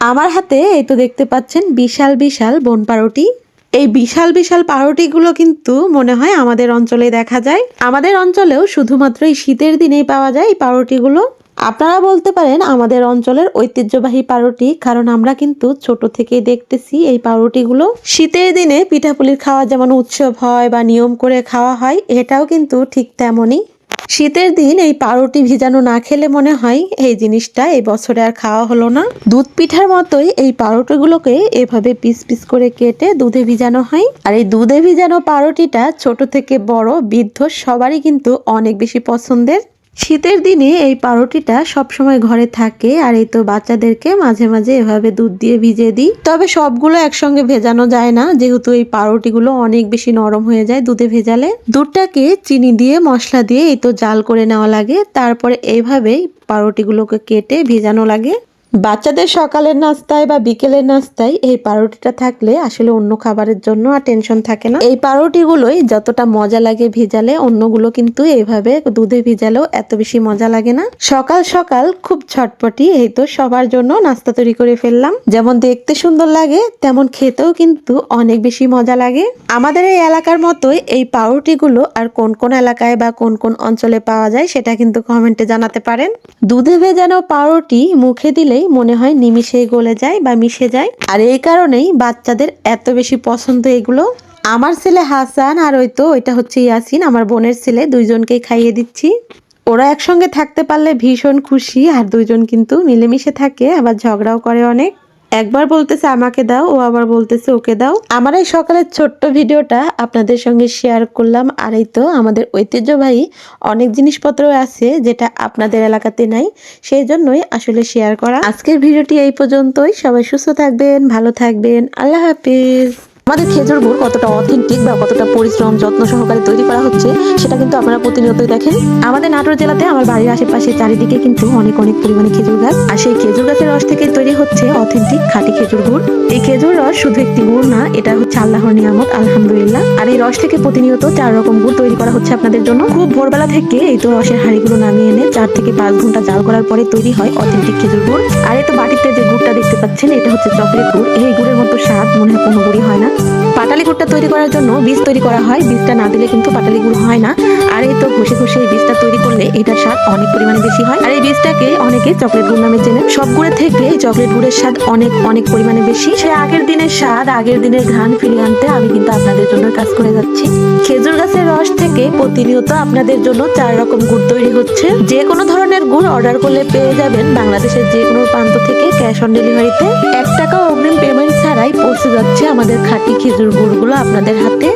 আমার হাতে এই তো দেখতে পাচ্ছেন বিশাল বিশাল বন পাউরুটি এই বিশাল বিশাল পাউরুটিগুলো কিন্তু মনে হয় আমাদের অঞ্চলে দেখা যায়। আমাদের অঞ্চলেও শুধুমাত্র এই শীতের দিনেই পাওয়া যায় এই পাউরুটিগুলো আপনারা বলতে পারেন আমাদের অঞ্চলের ঐতিহ্যবাহী পাউরুটি কারণ আমরা কিন্তু ছোট থেকে দেখতেছি এই পাউরুটিগুলো শীতের দিনে পিঠাপুলির খাওয়া যেমন উৎসব হয় বা নিয়ম করে খাওয়া হয়, এটাও কিন্তু ঠিক তেমনই। শীতের দিন এই পাউরুটি ভিজানো না খেলে মনে হয় এই জিনিসটা এই বছরে আর খাওয়া হলো না। দুধ পিঠার মতোই এই পাউরুটিগুলোকে এভাবে পিস পিস করে কেটে দুধে ভিজানো হয়। আর এই দুধে ভিজানো পাউরুটিটা ছোট থেকে বড়, বৃদ্ধ সবারই কিন্তু অনেক বেশি পছন্দের। শীতের দিনে এই পাউরুটিটা সবসময় ঘরে থাকে আর এই তো বাচ্চাদেরকে মাঝে মাঝে এভাবে দুধ দিয়ে ভিজিয়ে দিই। তবে সবগুলো একসঙ্গে ভেজানো যায় না, যেহেতু এই পাউরুটিগুলো অনেক বেশি নরম হয়ে যায় দুধে ভেজালে। দুধটাকে চিনি দিয়ে, মশলা দিয়ে এই তো জাল করে নেওয়া লাগে, তারপরে এইভাবেই পাউরুটিগুলোকে কেটে ভেজানো লাগে। বাচ্চাদের সকালের নাস্তায় বা বিকেলের নাস্তায় এই পাউরুটিটা থাকলে আসলে অন্য খাবারের জন্য আর টেনশন থাকে না। এই পাউরুটিগুলোই যতটা মজা লাগে ভেজালে, অন্যগুলো কিন্তু এইভাবে দুধে ভেজালেও এত বেশি মজা লাগে না। সকাল সকাল খুব ছটপটি, এই তো সবার জন্য নাস্তা তৈরি করে ফেললাম। যেমন দেখতে সুন্দর লাগে, তেমন খেতেও কিন্তু অনেক বেশি মজা লাগে। আমাদের এই এলাকার মতোই এই পাউরুটিগুলো আর কোন কোন এলাকায় বা কোন কোন অঞ্চলে পাওয়া যায় সেটা কিন্তু কমেন্টে জানাতে পারেন। দুধে ভেজানো পাউরুটি মুখে দিলেই মনে হয় নিমিষেই গলে যায় বা মিশে যায়। আর এই কারণেই বাচ্চাদের এত বেশি পছন্দ এগুলো। আমার ছেলে হাসান আর ওই তো, ওইটা হচ্ছে ইয়াসিন, আমার বোনের ছেলে, দুইজনকেই খাইয়ে দিচ্ছি। ওরা একসঙ্গে থাকতে পারলে ভীষণ খুশি, আর দুইজন কিন্তু মিলেমিশে থাকে, আবার ঝগড়াও করে অনেক। একবার বলতেছে আমাকে দাও, ও আবার বলতেছে ওকে দাও। আমার এই সকালের ছোট্ট ভিডিওটা আপনাদের সঙ্গে শেয়ার করলাম। আর এই তো আমাদের ঐতিহ্যবাহী অনেক জিনিসপত্র আছে যেটা আপনাদের এলাকাতে নাই, সেই জন্যই আসলে শেয়ার করা। আজকের ভিডিওটি এই পর্যন্তই। সবাই সুস্থ থাকবেন, ভালো থাকবেন। আল্লাহ হাফিজ। আমাদের খেজুর গুড় কতটা অথেন্টিক বা কতটা পরিশ্রম, যত্ন সহকারে তৈরি করা হচ্ছে, সেটা কিন্তু আপনারা প্রতিনিয়তই দেখেন। আমাদের নাটোর জেলাতে আমার বাড়ির আশেপাশে চারিদিকে কিন্তু অনেক অনেক পরিমাণে খেজুর গাছ। আর সেই খেজুর গাছের রস থেকে তৈরি হচ্ছে অথেন্টিক খাঁটি খেজুর গুড়। এই খেজুর রস শুধু একটি গুড় না, এটা হচ্ছে আল্লাহর নিয়ামত, আলহামদুলিল্লাহ। আর এই রস থেকে প্রতিনিয়ত চার রকম গুড় তৈরি করা হচ্ছে আপনাদের জন্য। খুব ভোরবেলা থেকে এই তো রসের হাঁড়িগুলো নামিয়ে এনে চার থেকে পাঁচ ঘণ্টা জাল করার পরে তৈরি হয় অথেন্টিক খেজুর গুড়। আর এই তো বাটিতে যে গুড়টা দেখতে পাচ্ছেন, এটা হচ্ছে চকলেট গুড়। এই গুড়ের মতো স্বাদ মনে হয় কোনো গুড়ই হয় না। পাটালি গুড়টা তৈরি করার জন্য বীজ তৈরি করা হয়। বীজটা না দিলে কিন্তু পাটালি গুড় হয় না। আর এই তো ঘষে ঘষে এই বীজটা তৈরি করলে এটার স্বাদ অনেক পরিমাণে বেশি হয়। আর এই বীজটাকে অনেকে চকলেট গুড় নামে চেনে। সব গুড়ের থেকে এই চকলেট গুড়ের স্বাদ অনেক অনেক পরিমাণে বেশি। সে আগের দিনের স্বাদ, আগের দিনের ঘ্রাণ ফিরিয়ে আনতে আমি কিন্তু আপনাদের জন্য কাজ করে যাচ্ছি। খেজুর গাছের রস থেকে প্রতিনিয়ত আপনাদের জন্য চার রকম গুড় তৈরি হচ্ছে। যে কোনো ধরনের গুড় অর্ডার করলে পেয়ে যাবেন বাংলাদেশের যে কোনো প্রান্ত থেকে ক্যাশ অন ডেলিভারিতে এক টাকা অগ্রিম পেমেন্ট ছাড়াই পৌঁছে যাচ্ছে আমাদের খাঁটি খেজুর গুড়গুলো আপনাদের হাতে।